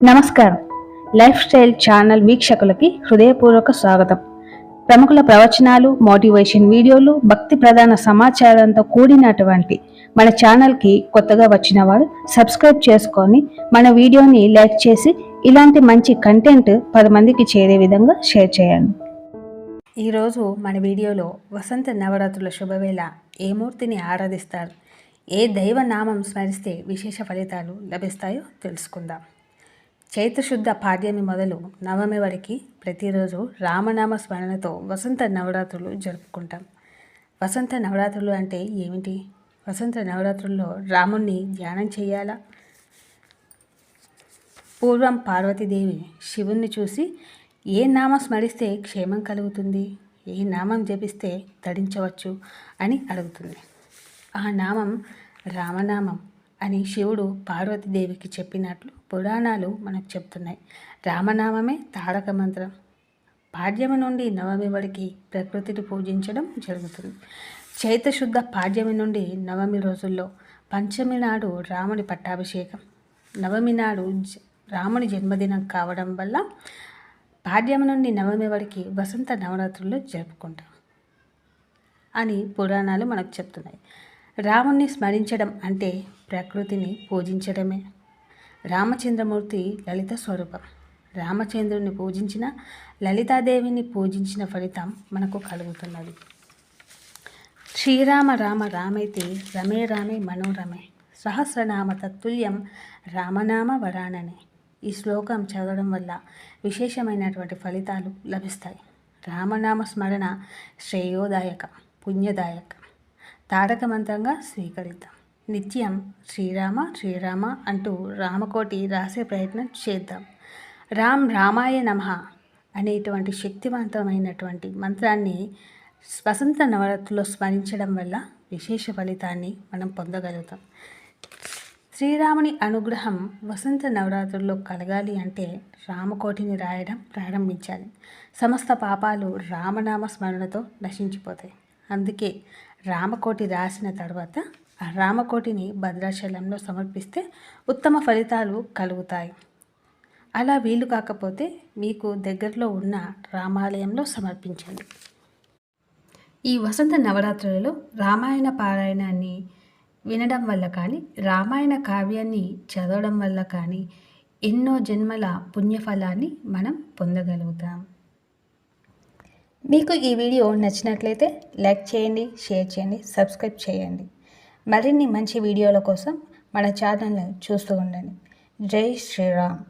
నమస్కారం. Life style channel వీక్షకులకి హృదయపూర్వక స్వాగతం. ప్రముఖుల ప్రవచనాలు మోటివేషన్ వీడియోలు భక్తి ప్రధాన సమాచారంతో కూడినటువంటి మన ఛానల్కి కొత్తగా వచ్చిన వారు సబ్స్క్రైబ్ చేసుకొని మన వీడియోని లైక్ చేసి ఇలాంటి మంచి కంటెంట్ పది మందికి చేరే విధంగా షేర్ చేయండి. ఈరోజు మన వీడియోలో వసంత నవరాత్రుల శుభవేళ ఏ మూర్తిని ఆరాధిస్తారు? ఏ దైవ నామం స్మరిస్తే విశేష ఫలితాలు లభిస్తాయో తెలుసుకుందాం. చైత్రశుద్ధ పాడ్యమి మొదలు నవమి వరకు ప్రతిరోజు రామనామ స్మరణతో వసంత నవరాత్రులు జరుపుకుంటాం. వసంత నవరాత్రులు అంటే ఏమిటి? వసంత నవరాత్రుల్లో రాముణ్ణి ధ్యానం చేయాలా? పూర్వం పార్వతీదేవి శివుణ్ణి చూసి ఏ నామం స్మరిస్తే క్షేమం కలుగుతుంది? ఏ నామం జపిస్తే తడించవచ్చు అని అడుగుతుంది. ఆ నామం రామనామం. అని శివుడు పార్వతీదేవికి చెప్పినట్లు పురాణాలు మనకు చెప్తున్నాయి. రామనామమే తారక మంత్రం. పాడ్యమి నుండి నవమి వరకు ప్రకృతిని పూజించడం జరుగుతుంది. చైతశుద్ధ పాడ్యమి నుండి నవమి రోజుల్లో పంచమి నాడు రాముడి పట్టాభిషేకం. నవమి నాడు రాముడి జన్మదినం కావడం వల్ల పాడ్యమి నుండి నవమి వరకు వసంత నవరాత్రులు జరుపుకుంటాం అని పురాణాలు మనకు చెప్తున్నాయి. రాముణ్ణి స్మరించడం అంటే ప్రకృతిని పూజించడమే. రామచంద్రమూర్తి లలిత స్వరూపం. రామచంద్రుని పూజించిన లలితాదేవిని పూజించిన ఫలితం మనకు కలుగుతున్నది. శ్రీరామ రామ రామైతే రమే రామే మనోరమే. సహస్రనామ తత్తుల్యం రామనామ వరాననే. ఈ శ్లోకం చదవడం వల్ల విశేషమైనటువంటి ఫలితాలు లభిస్తాయి. రామనామ స్మరణ శ్రేయోదాయక పుణ్యదాయకం. తాడక మంత్రంగా స్వీకరిద్దాం. నిత్యం శ్రీరామ శ్రీరామ అంటూ రామకోటి రాసే ప్రయత్నం చేద్దాం. రామ్ రామాయ నమ అనేటువంటి శక్తివంతమైనటువంటి మంత్రాన్ని వసంత నవరాత్రిలో స్మరించడం వల్ల విశేష ఫలితాన్ని మనం పొందగలుగుతాం. శ్రీరాముని అనుగ్రహం వసంత నవరాత్రుల్లో కలగాలి అంటే రామకోటిని రాయడం ప్రారంభించాలి. సమస్త పాపాలు రామనామ స్మరణతో నశించిపోతాయి. అందుకే రామకోటి రాసిన తర్వాత ఆ రామకోటిని భద్రాచలంలో సమర్పిస్తే ఉత్తమ ఫలితాలు కలుగుతాయి. అలా వీలు కాకపోతే మీకు దగ్గరలో ఉన్న రామాలయంలో సమర్పించండి. ఈ వసంత నవరాత్రులలో రామాయణ పారాయణాన్ని వినడం వల్ల కానీ రామాయణ కావ్యాన్ని చదవడం వల్ల కానీ ఎన్నో జన్మల పుణ్యఫలాన్ని మనం పొందగలుగుతాం. మీకు ఈ వీడియో నచ్చినట్లయితే లైక్ చేయండి షేర్ చేయండి సబ్స్క్రైబ్ చేయండి. మరిన్ని మంచి వీడియోల కోసం మన ఛానల్ని చూస్తూ ఉండండి. జై శ్రీరామ్.